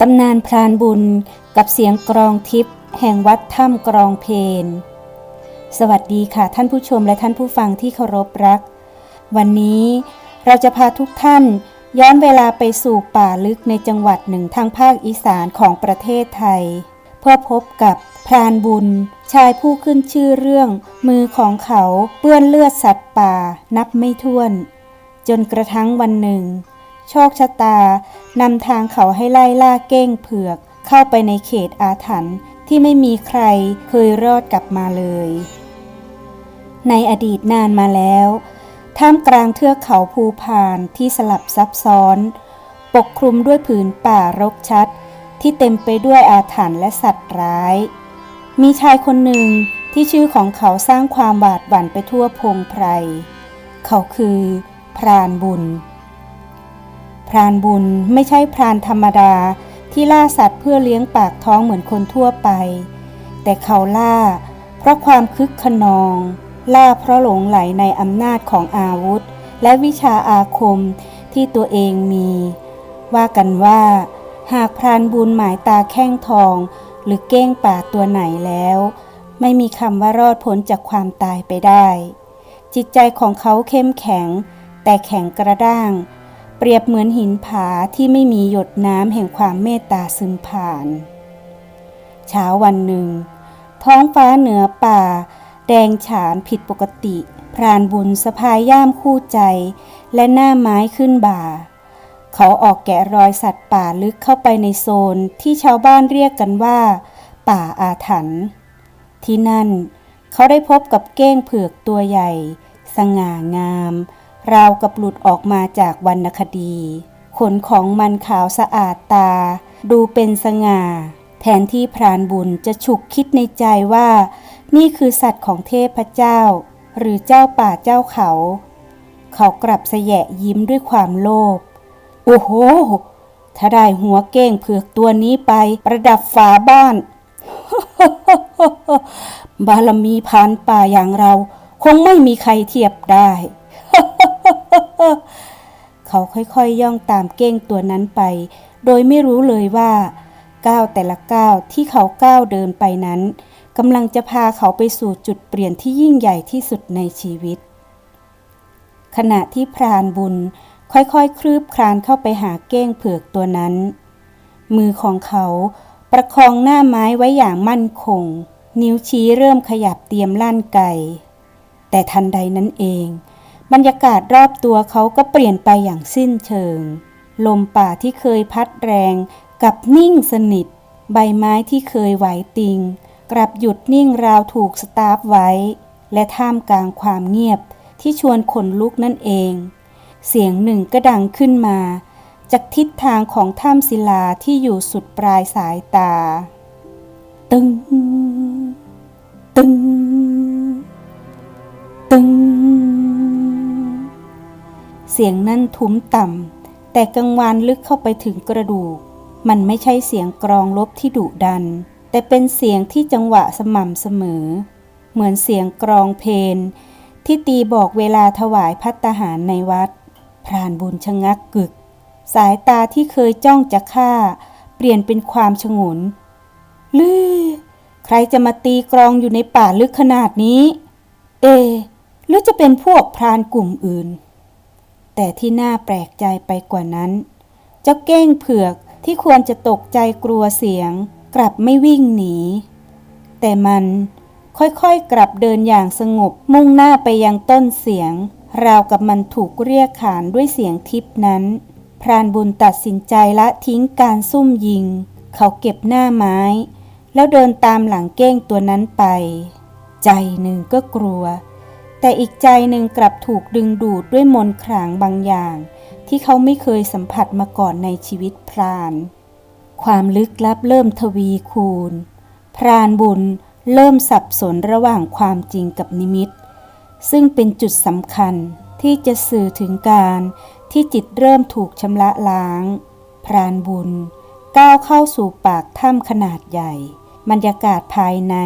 ตำนานพรานบุญกับเสียงกรองทิพย์แห่งวัดถ้ำกรองเพน สวัสดีค่ะท่านผู้ชมและท่านผู้ฟังที่เคารพรัก วันนี้เราจะพาทุกท่านย้อนเวลาไปสู่ป่าลึกในจังหวัดหนึ่งทางภาคอีสานของประเทศไทย เพื่อพบกับพรานบุญ ชายผู้ขึ้นชื่อเรื่อง มือของเขาเปื้อนเลือดสัตว์ป่านับไม่ถ้วน จนกระทั่งวันหนึ่ง โชคชะตานำทางเขาให้ไล่ล่าเก้งเผือก เข้าไปในเขตอาถรรพ์ที่ไม่มีใครเคยรอดกลับมาเลย ในอดีตนานมาแล้วท่ามกลางเทือกเขาภูพานที่สลับซับซ้อน ปกคลุมด้วยผืนป่ารกชัด ที่เต็มไปด้วยอาถรรพ์และสัตว์ร้าย มีชายคนหนึ่งที่ชื่อของเขาสร้างความหวาดหวั่นไปทั่วพงไพร เขาคือ พรานบุญ พรานบุญไม่ใช่พรานธรรมดาที่ล่าสัตว์เพื่อเลี้ยงปากท้องเหมือนคนทั่วไป แต่เขาล่า เพราะความคึกขนอง ล่าเพราะหลงไหลในอำนาจของอาวุธ และวิชาอาคมที่ตัวเองมี ว่ากันว่า หากพรานบุญหมายตาแข้งทอง หรือเก้งป่าตัวไหนแล้ว ไม่มีคำว่ารอดพ้นจากความตายไปได้ จิตใจของเขาเข้มแข็ง แต่แข็งกระด้าง เปรียบเหมือนหินผาที่ไม่มีหยดน้ำแห่งความเมตตาซึมผ่าน เช้าวันหนึ่ง ท้องฟ้าเหนือป่า แดงฉานผิดปกติ พรานบุญสะพายย่ามคู่ใจ และหน้าไม้ขึ้นบ่า เขาออกแกะรอยสัตว์ป่าลึกเข้าไปในโซนที่ชาวบ้านเรียกกันว่า ป่าอาถรรพ์ที่นั่น เขาได้พบกับเก้งเผือกตัวใหญ่ สง่างาม ราวกับหลุดออกมาจากวรรณคดี ขนของมันขาวสะอาดตา ดูเป็นสง่า แทนที่พรานบุญจะฉุกคิดในใจว่า นี่คือสัตว์ของเทพเจ้า หรือเจ้าป่าเจ้าเขา เขากลับสแยะยิ้มด้วยความโลภโอ้โห ถ้าได้หัวเก้งเผือกตัวนี้ไป ประดับฝาบ้าน บารมีพรานป่าอย่างเรา คงไม่มีใครเทียบได้ เขาค่อยๆย่องตามเก้งตัวนั้นไป โดยไม่รู้เลยว่าก้าวแต่ละก้าวที่เขาก้าวเดินไปนั้นกำลังจะพาเขาไปสู่จุดเปลี่ยนที่ยิ่งใหญ่ที่สุดในชีวิต ขณะที่พรานบุญค่อยๆ คลืบคลานเข้าไปหาเก้งเผือกตัวนั้น มือของเขาประคองหน้าไม้ไว้อย่างมั่นคง นิ้วชี้เริ่มขยับเตรียมลั่นไกแต่ทันใดนั้นเอง บรรยากาศรอบตัวเขาก็เปลี่ยนไปอย่างสิ้นเชิง ลมป่าที่เคยพัดแรงกลับนิ่งสนิท ใบไม้ที่เคยไหวติง กลับหยุดนิ่งราวถูกสตาร์ฟไว้ และท่ามกลางความเงียบที่ชวนขนลุกนั่นเอง เสียงหนึ่งก็ดังขึ้นมา จากทิศทางของถ้ำศิลาที่อยู่สุดปลายสายตา ตึง ตึง ตึง สียงนั่นทุ้มต่ำแต่กังวานลึกเข้าไปถึงกระดูก มันไม่ใช่เสียงกรองลบที่ดุดัน แต่เป็นเสียงที่จังหวะสม่ำเสมอ เหมือนเสียงกรองเพลนที่ตีบอกเวลาถวายพัตตาหารในวัด พรานบุญชะงักกึก สายตาที่เคยจ้องจะฆ่า เปลี่ยนเป็นความฉงนลือใครจะมาตีกรองอยู่ในป่าลึกขนาดนี้ เอ หรือจะเป็นพวกพรานกลุ่มอื่น แต่ที่น่าแปลกใจไปกว่านั้น เจ้าเก้งเผือกที่ควรจะตกใจกลัวเสียง กลับไม่วิ่งหนี แต่มันค่อยๆกลับเดินอย่างสงบมุ่งหน้าไปยังต้นเสียง ราวกับมันถูกเรียกขานด้วยเสียงทิพนั้น พรานบุญตัดสินใจละทิ้งการซุ่มยิง เขาเก็บหน้าไม้ แล้วเดินตามหลังเก้งตัวนั้นไป ใจหนึ่งก็กลัว แต่อีกใจหนึ่งกลับถูกดึงดูดด้วยมนต์ขลังบางอย่าง ที่เขาไม่เคยสัมผัสมาก่อนในชีวิตพราน ความลึกลับเริ่มทวีคูณ พรานบุญเริ่มสับสนระหว่างความจริงกับนิมิต ซึ่งเป็นจุดสำคัญที่จะสื่อถึงการที่จิตเริ่มถูกชำระล้าง พรานบุญ ก้าวเข้าสู่ปากถ้ำขนาดใหญ่ บรรยากาศภายใน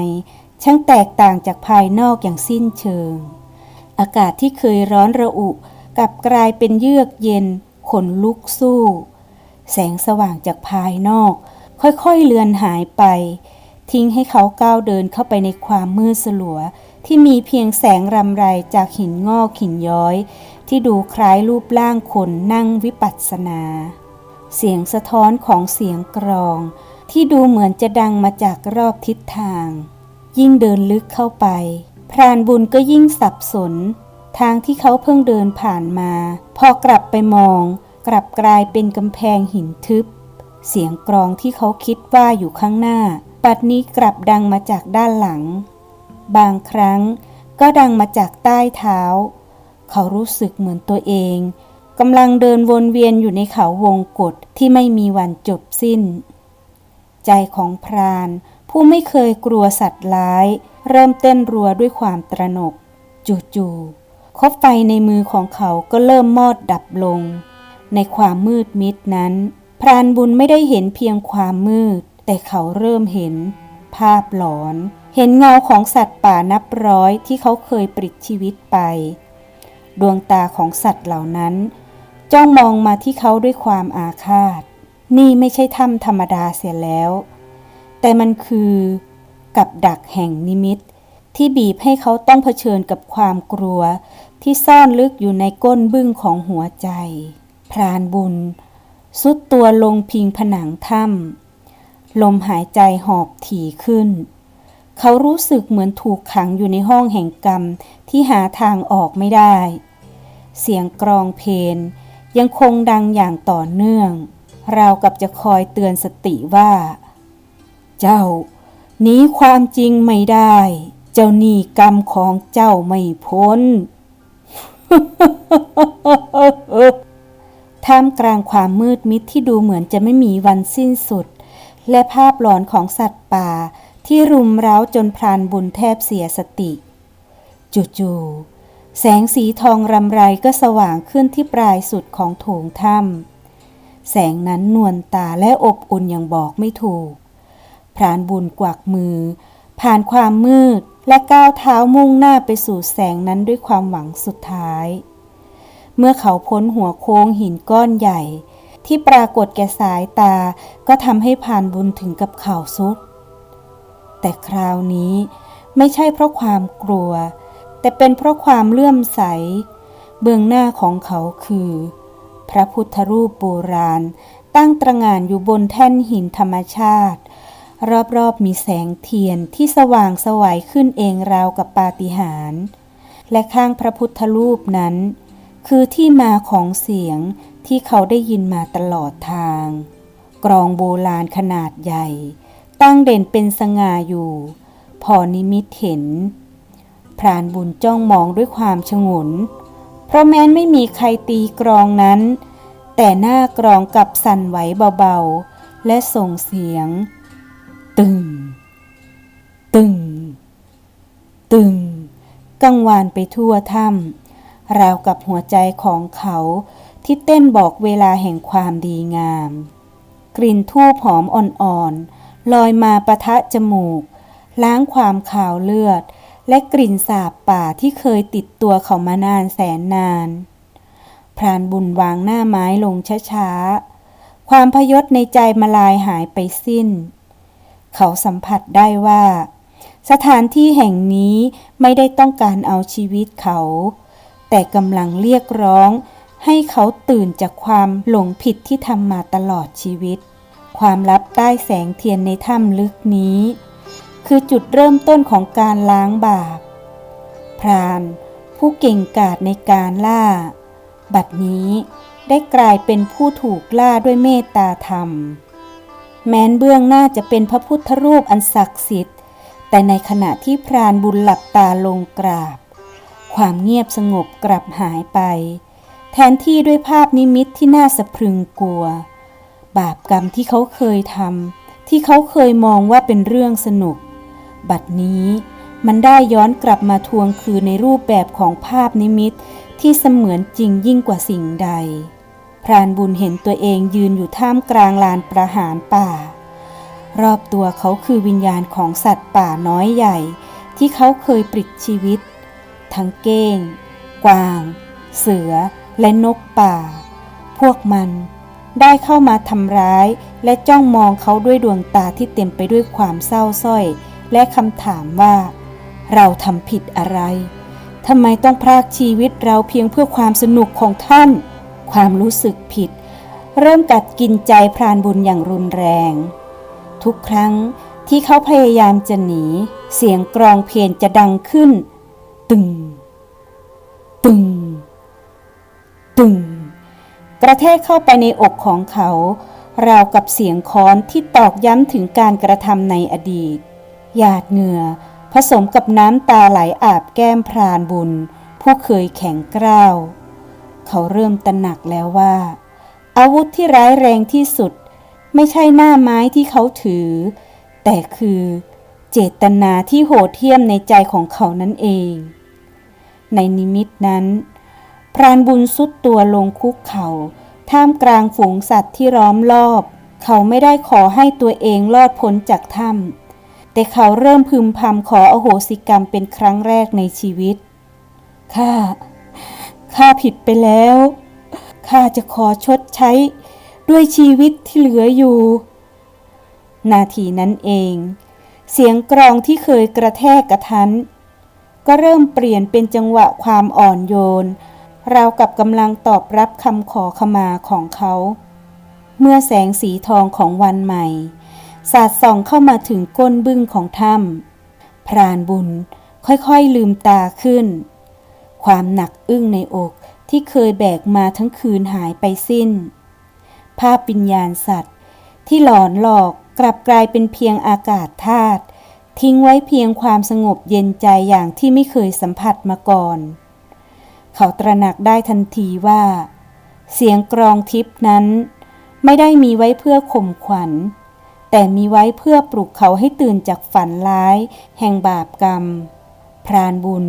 ช่างแตกต่างจากภายนอกอย่างสิ้นเชิง อากาศที่เคยร้อนระอุกลับกลายเป็นเยือกเย็น ขนลุกสู้ แสงสว่างจากภายนอก ค่อยๆเลือนหายไป ทิ้งให้เขาก้าวเดินเข้าไปในความมืดสลัว ที่มีเพียงแสงรำไรจากหินงอกหินย้อย ที่ดูคล้ายรูปร่างคนนั่งวิปัสสนา เสียงสะท้อนของเสียงกรอง ที่ดูเหมือนจะดังมาจากรอบทิศทาง ยิ่งเดินลึกเข้าไป พรานบุญก็ยิ่งสับสน ทางที่เขาเพิ่งเดินผ่านมา พอกลับไปมอง กลับกลายเป็นกำแพงหินทึบ เสียงกรองที่เขาคิดว่าอยู่ข้างหน้า ปัดนี้กลับดังมาจากด้านหลัง บางครั้งก็ดังมาจากใต้เท้า เขารู้สึกเหมือนตัวเองกำลังเดินวนเวียนอยู่ในเขาวงกฏที่ไม่มีวันจบสิ้น ใจของพรานผู้ไม่เคยกลัวสัตว์ร้าย เริ่มเต้นรัวด้วยความตระหนก จู่ๆคบไฟในมือของเขาก็เริ่มมอดดับลง ในความมืดมิดนั้น พรานบุญไม่ได้เห็นเพียงความมืด แต่เขาเริ่มเห็น ภาพหลอน เห็นเงาของสัตว์ป่านับร้อยที่เขาเคยปลิดชีวิตไป ดวงตาของสัตว์เหล่านั้น จ้องมองมาที่เขาด้วยความอาฆาต นี่ไม่ใช่ถ้ำธรรมดาเสียแล้ว แต่มันคือ กับดักแห่งนิมิต ที่บีบให้เขาต้องเผชิญกับความกลัว ที่ซ่อนลึกอยู่ในก้นบึ้งของหัวใจ พรานบุญสุดตัวลงพิงผนังถ้ำลมหายใจหอบถี่ขึ้น เขารู้สึกเหมือนถูกขังอยู่ในห้องแห่งกรรมที่หาทางออกไม่ได้ เสียงกรองเพลงยังคงดังอย่างต่อเนื่อง ราวกับจะคอยเตือนสติว่า เจ้า หนีความจริงไม่ได้ เจ้าหนีกรรมของเจ้าไม่พ้นท่ามกลางความมืดมิดที่ดูเหมือนจะไม่มีวันสิ้นสุด และภาพหลอนของสัตว์ป่าที่รุมเร้าจนพรานบุญแทบเสียสติ จู่ๆแสงสีทองรำไรก็สว่างขึ้นที่ปลายสุดของโถงถ้ำแสงนั้นนวลตาและอบอุ่นอย่างบอกไม่ถูก พรานบุญกวักมือ ผ่านความมืดและก้าวเท้ามุ่งหน้าไปสู่แสงนั้นด้วยความหวังสุดท้าย เมื่อเขาพ้นหัวโค้งหินก้อนใหญ่ ที่ปรากฏแก่สายตาก็ทำให้ผ่านบุญถึงกับเข่าสุด แต่คราวนี้ไม่ใช่เพราะความกลัว แต่เป็นเพราะความเลื่อมใส เบื้องหน้าของเขาคือ พระพุทธรูปโบราณ ตั้งตระหง่านอยู่บนแท่นหินธรรมชาติ รอบๆมีแสงเทียนที่สว่างสวัยขึ้นเองราวกับปาฏิหาริย์และข้างพระพุทธรูปนั้น คือที่มาของเสียงที่เขาได้ยินมาตลอดทาง กรองโบราณขนาดใหญ่ ตั้งเด่นเป็นสง่าอยู่ พอนิมิตเห็น พรานบุญจ้องมองด้วยความชงน เพราะแม้นไม่มีใครตีกรองนั้น แต่หน้ากรองกับสั่นไหวเบาๆ และส่งเสียง ตึง ตึง ตึง กังวานไปทั่วถ้ำราวกับหัวใจของเขาที่เต้นบอกเวลาแห่งความดีงาม กลิ่นทูบหอมอ่อนๆลอยมาประทะจมูก ล้างความขาวเลือด และกลิ่นสาบป่าที่เคยติดตัวเขามานานแสนนาน พรานบุญวางหน้าไม้ลงช้าๆ ความพยศในใจมาลายหายไปสิ้น เขาสัมผัสได้ว่า สถานที่แห่งนี้ไม่ได้ต้องการเอาชีวิตเขา แต่กำลังเรียกร้อง ให้เขาตื่นจากความหลงผิดที่ทำมาตลอดชีวิต ความลับใต้แสงเทียนในถ้ำลึกนี้ คือจุดเริ่มต้นของการล้างบาป พรานผู้เก่งกาจในการล่า บัดนี้ได้กลายเป็นผู้ถูกล่าด้วยเมตตาธรรม แม้นเบื้องหน้าจะเป็นพระพุทธรูปอันศักดิ์สิทธิ์ แต่ในขณะที่พรานบุญหลับตาลงกราบ ความเงียบสงบกลับหายไป แทนที่ด้วยภาพนิมิตที่น่าสะพรึงกลัว บาปกรรมที่เขาเคยทำที่เขาเคยมองว่าเป็นเรื่องสนุก บัดนี้มันได้ย้อนกลับมาทวงคืนในรูปแบบของภาพนิมิตที่เสมือนจริงยิ่งกว่าสิ่งใด พรานบุญเห็นตัวเองยืนอยู่ท่ามกลางลานประหารป่า รอบตัวเขาคือวิญญาณของสัตว์ป่าน้อยใหญ่ ที่เขาเคยปลิดชีวิต ทั้งเก้ง กวาง เสือ และนกป่า พวกมันได้เข้ามาทำร้ายและจ้องมองเขาด้วยดวงตาที่เต็มไปด้วยความเศร้าส้อย และคำถามว่า เราทำผิดอะไรทำไมต้องพรากชีวิตเราเพียงเพื่อความสนุกของท่าน ความรู้สึกผิด เริ่มกัดกินใจพรานบุญอย่างรุนแรง ทุกครั้งที่เขาพยายามจะหนี เสียงกรองเพลงจะดังขึ้น ตึง ตึง ตึง กระแทกเข้าไปในอกของเขา ราวกับเสียงค้อนที่ตอกย้ำถึงการกระทำในอดีต หยาดเหงื่อผสมกับน้ำตาไหลอาบแก้มพรานบุญ ผู้เคยแข็งกร้าว เขาเริ่มตระหนักแล้วว่า อาวุธที่ร้ายแรงที่สุด ไม่ใช่หน้าไม้ที่เขาถือ แต่คือเจตนาที่โหดเหี้ยมในใจของเขานั่นเอง ในนิมิตนั้น พรานบุญสุดตัวลงคุกเขาท่ามกลางฝูงสัตว์ที่ล้อมรอบ เขาไม่ได้ขอให้ตัวเองรอดพ้นจากถ้ำแต่เขาเริ่มพึมพำขออโหสิกรรมเป็นครั้งแรกในชีวิตข้า ข้าผิดไปแล้ว ข้าจะขอชดใช้ด้วยชีวิตที่เหลืออยู่ นาทีนั้นเอง เสียงกรองที่เคยกระแทกกระทัน ก็เริ่มเปลี่ยนเป็นจังหวะความอ่อนโยน ราวกับกำลังตอบรับคำขอขมาของเขา เมื่อแสงสีทองของวันใหม่ สาดส่องเข้ามาถึงก้นบึ้งของถ้ำพรานบุญค่อยๆลืมตาขึ้น ความหนักอึ้งในอกที่เคยแบกมาทั้งคืนหายไปสิ้น ภาพวิญญาณสัตว์ ที่หลอนหลอกกลับกลายเป็นเพียงอากาศธาตุทิ้งไว้เพียงความสงบเย็นใจอย่างที่ไม่เคยสัมผัสมาก่อน เขาตระหนักได้ทันทีว่า เสียงกรองทิพนั้น ไม่ได้มีไว้เพื่อข่มขวัญ แต่มีไว้เพื่อปลุกเขาให้ตื่นจากฝันร้าย แห่งบาปกรรม พรานบุญ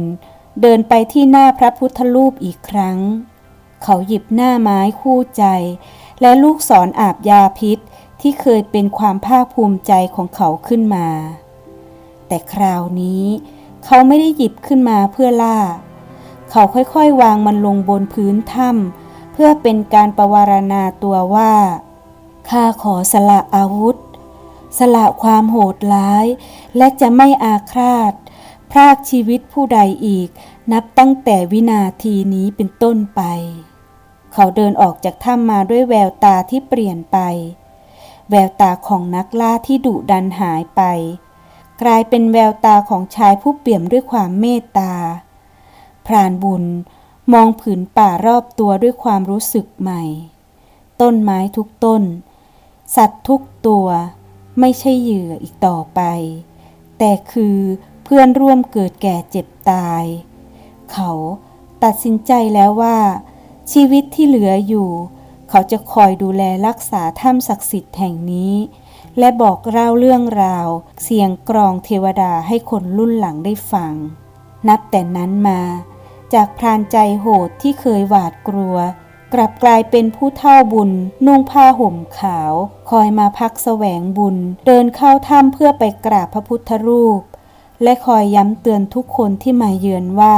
เดินไปที่หน้าพระพุทธรูปอีกครั้ง เขาหยิบหน้าไม้คู่ใจ และลูกศรออาบยาพิษที่เคยเป็นความภาคภูมิใจของเขาขึ้นมา แต่คราวนี้เขาไม่ได้หยิบขึ้นมาเพื่อล่า เขาค่อยๆวางมันลงบนพื้นถ้ำเพื่อเป็นการประวารณาตัวว่าข้าขอสละอาวุธ สละความโหดร้าย และจะไม่อาฆาต พรากชีวิตผู้ใดอีก นับตั้งแต่วินาทีนี้เป็นต้นไป เขาเดินออกจากถ้ำมาด้วยแววตาที่เปลี่ยนไป แววตาของนักล่าที่ดุดันหายไป กลายเป็นแววตาของชายผู้เปี่ยมด้วยความเมตตา พรานบุญมองผืนป่ารอบตัวด้วยความรู้สึกใหม่ ต้นไม้ทุกต้น สัตว์ทุกตัว ไม่ใช่เหยื่ออีกต่อไป แต่คือ พื่อนร่วมเกิดแก่เจ็บตาย เขาตัดสินใจแล้วว่า ชีวิตที่เหลืออยู่ เขาจะคอยดูแลรักษาถ้ำศักดิ์สิทธิ์แห่งนี้ และบอกเล่าเรื่องราว เสียงกรองเทวดาให้คนรุ่นหลังได้ฟัง นับแต่นั้นมา จากพรานใจโหดที่เคยหวาดกลัว กลับกลายเป็นผู้เท่าบุญ นุ่งผ้าห่มขาว คอยมาพักแสวงบุญ เดินเข้าถ้ำเพื่อไปกราบพระพุทธรูป และคอยย้ำเตือนทุกคนที่มาเยือนว่า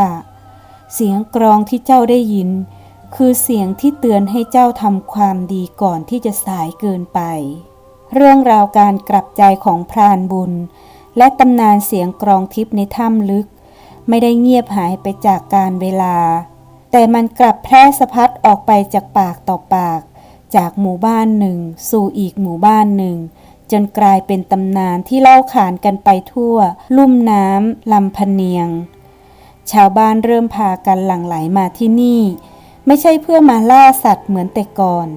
เสียงกรองที่เจ้าได้ยิน คือเสียงที่เตือนให้เจ้าทำความดีก่อนที่จะสายเกินไป เรื่องราวการกลับใจของพรานบุญ และตำนานเสียงกรองทิพย์ในถ้ำลึก ไม่ได้เงียบหายไปจากการเวลา แต่มันกลับแพร่สะพัดออกไปจากปากต่อปาก จากหมู่บ้านหนึ่ง สู่อีกหมู่บ้านหนึ่ง จนกลายเป็นตำนานที่เล่าขานกันไปทั่ว ลุ่มน้ำลำพเนียง ชาวบ้านเริ่มพากันหลั่งไหลมาที่นี่ ไม่ใช่เพื่อมาล่าสัตว์เหมือนแต่ก่อน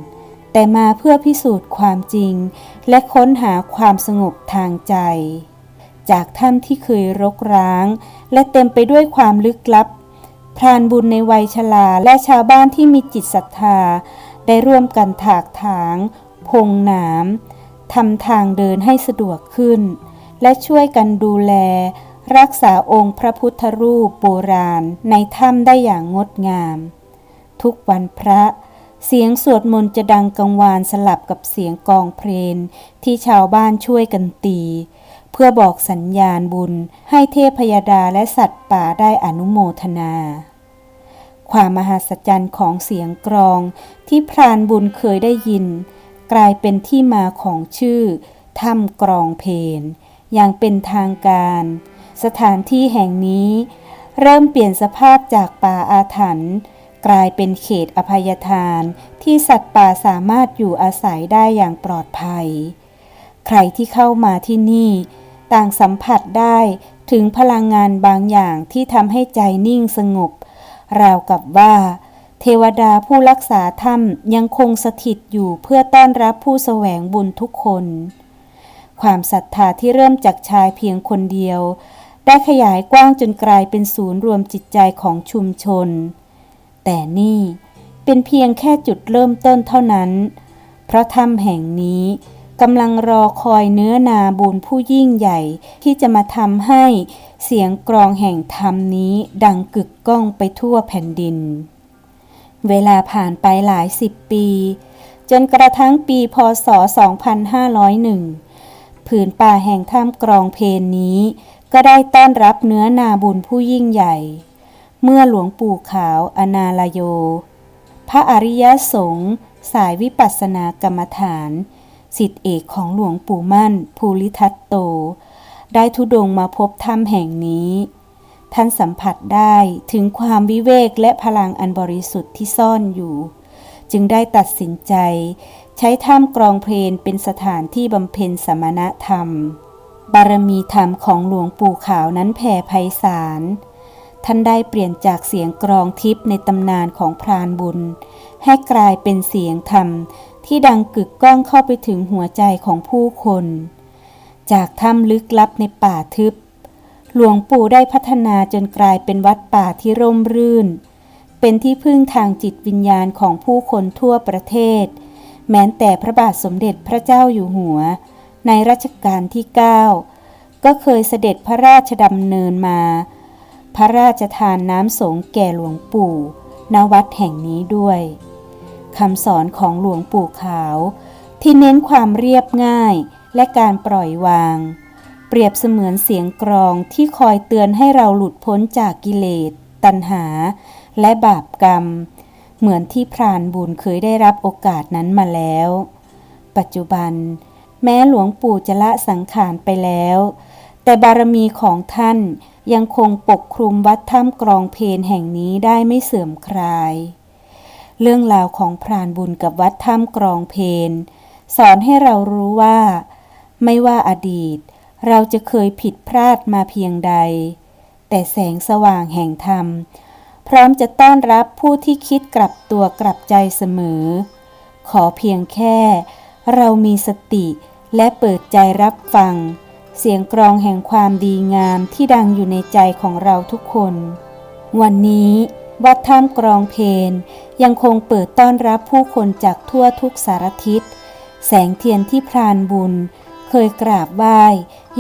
แต่มาเพื่อพิสูจน์ความจริง และค้นหาความสงบทางใจ จากถ้ำที่เคยรกร้าง และเต็มไปด้วยความลึกลับพรานบุญในวัยชราและชาวบ้านที่มีจิตศรัทธา ได้ร่วมกันถากถาง พงหนาม ทำทางเดินให้สะดวกขึ้น และช่วยกันดูแล รักษาองค์พระพุทธรูปโบราณในถ้ำได้อย่างงดงาม ทุกวันพระ เสียงสวดมนต์จะดังกังวานสลับกับเสียงกองเพลงที่ชาวบ้านช่วยกันตี เพื่อบอกสัญญาณบุญให้เทพยดาและสัตว์ป่าได้อนุโมทนาความมหัศจรรย์ของเสียงกรองที่พรานบุญเคยได้ยิน กลายเป็นที่มาของชื่อถ้ำกรองเพนอย่างเป็นทางการ สถานที่แห่งนี้ เริ่มเปลี่ยนสภาพจากป่าอาถรรพ์กลายเป็นเขตอภัยทานที่สัตว์ป่าสามารถอยู่อาศัยได้อย่างปลอดภัย ใครที่เข้ามาที่นี่ ต่างสัมผัสได้ถึงพลังงานบางอย่างที่ทำให้ใจนิ่งสงบ ราวกับว่า เทวดาผู้รักษาถ้ำยังคงสถิตอยู่เพื่อต้อนรับผู้แสวงบุญทุกคน ความศรัทธาที่เริ่มจากชายเพียงคนเดียว ได้ขยายกว้างจนกลายเป็นศูนย์รวมจิตใจของชุมชน แต่นี่เป็นเพียงแค่จุดเริ่มต้นเท่านั้น เพราะถ้ำแห่งนี้กำลังรอคอยเนื้อนาบุญผู้ยิ่งใหญ่ที่จะมาทำให้เสียงกรองแห่งธรรมนี้ดังกึกก้องไปทั่วแผ่นดิน เวลาผ่านไปหลายสิบปี จนกระทั่งปีพศ 2501 ผืนป่าแห่งถ้ำกรองเพนนี้ ก็ได้ต้อนรับเนื้อนาบุญผู้ยิ่งใหญ่ เมื่อหลวงปู่ขาวอนาลโย พระอริยสงฆ์สายวิปัสสนากรรมฐานสิทธิเอกของหลวงปู่มั่น ภูริทัตโต ได้ทุดงมาพบถ้ำแห่งนี้ ท่านสัมผัสได้ถึงความวิเวกและพลังอันบริสุทธิ์ที่ซ่อนอยู่ จึงได้ตัดสินใจ ใช้ถ้ำกรองเพลนเป็นสถานที่บำเพ็ญสมณธรรม บารมีธรรมของหลวงปู่ขาวนั้นแผ่ไพศาลท่านได้เปลี่ยนจากเสียงกรองทิพย์ในตำนานของพรานบุญ ให้กลายเป็นเสียงธรรมที่ดังกึกก้องเข้าไปถึงหัวใจของผู้คน จากถ้ำลึกลับในป่าทึบ หลวงปู่ได้พัฒนาจนกลายเป็นวัดป่าที่ร่มรื่น เป็นที่พึ่งทางจิตวิญญาณของผู้คนทั่วประเทศ แม้แต่พระบาทสมเด็จพระเจ้าอยู่หัว ในรัชกาลที่ 9 ก็เคยเสด็จพระราชดำเนินมา พระราชทานน้ำสงแก่หลวงปู่ณวัดแห่งนี้ด้วยคำสอนของหลวงปู่ขาว ที่เน้นความเรียบง่ายและการปล่อยวาง เปรียบเสมือนเสียงกรองที่คอยเตือนให้เราหลุดพ้นจากกิเลส ตัณหา และบาปกรรม เหมือนที่พรานบุญเคยได้รับโอกาสนั้นมาแล้ว ปัจจุบัน แม้หลวงปู่จะละสังขารไปแล้ว แต่บารมีของท่านยังคงปกคลุมวัดถ้ำกรองเพนแห่งนี้ได้ไม่เสื่อมคลาย เรื่องราวของพรานบุญกับวัดถ้ำกรองเพนสอนให้เรารู้ว่า ไม่ว่าอดีต เราจะเคยผิดพลาดมาเพียงใด แต่แสงสว่างแห่งธรรม พร้อมจะต้อนรับผู้ที่คิดกลับตัวกลับใจเสมอ ขอเพียงแค่ เรามีสติและเปิดใจรับฟัง เสียงกรองแห่งความดีงามที่ดังอยู่ในใจของเราทุกคน วันนี้วัดถ้ำกรองเพนยังคงเปิดต้อนรับผู้คนจากทั่วทุกสารทิศ แสงเทียนที่พรานบุญ เคยกราบไหว้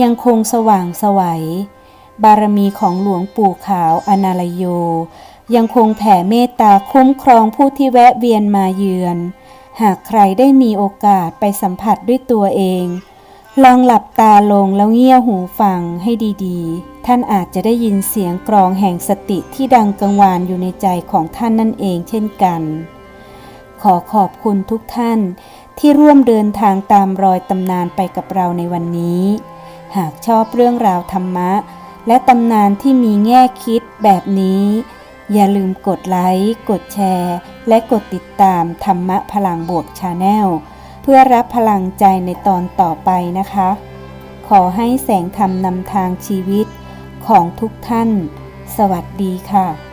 ยังคงสว่างสวัย บารมีของหลวงปู่ขาวอนาลโย ยังคงแผ่เมตตาคุ้มครองผู้ที่แวะเวียนมาเยือน หากใครได้มีโอกาสไปสัมผัสด้วยตัวเอง ลองหลับตาลงแล้วเงี่ยหูฟังให้ดีๆ ท่านอาจจะได้ยินเสียงกรองแห่งสติที่ดังกังวานอยู่ในใจของท่านนั่นเองเช่นกัน ขอขอบคุณทุกท่าน ที่ร่วมเดินทางตามรอยตำนานไปกับเราในวันนี้ หากชอบเรื่องราวธรรมะ และตำนานที่มีแง่คิดแบบนี้ อย่าลืมกดไลค์ กดแชร์ และกดติดตามธรรมะพลังบวกชาแนลเพื่อรับพลังใจในตอนต่อไปนะคะ ขอให้แสงธรรมนำทางชีวิตของทุกท่าน สวัสดีค่ะ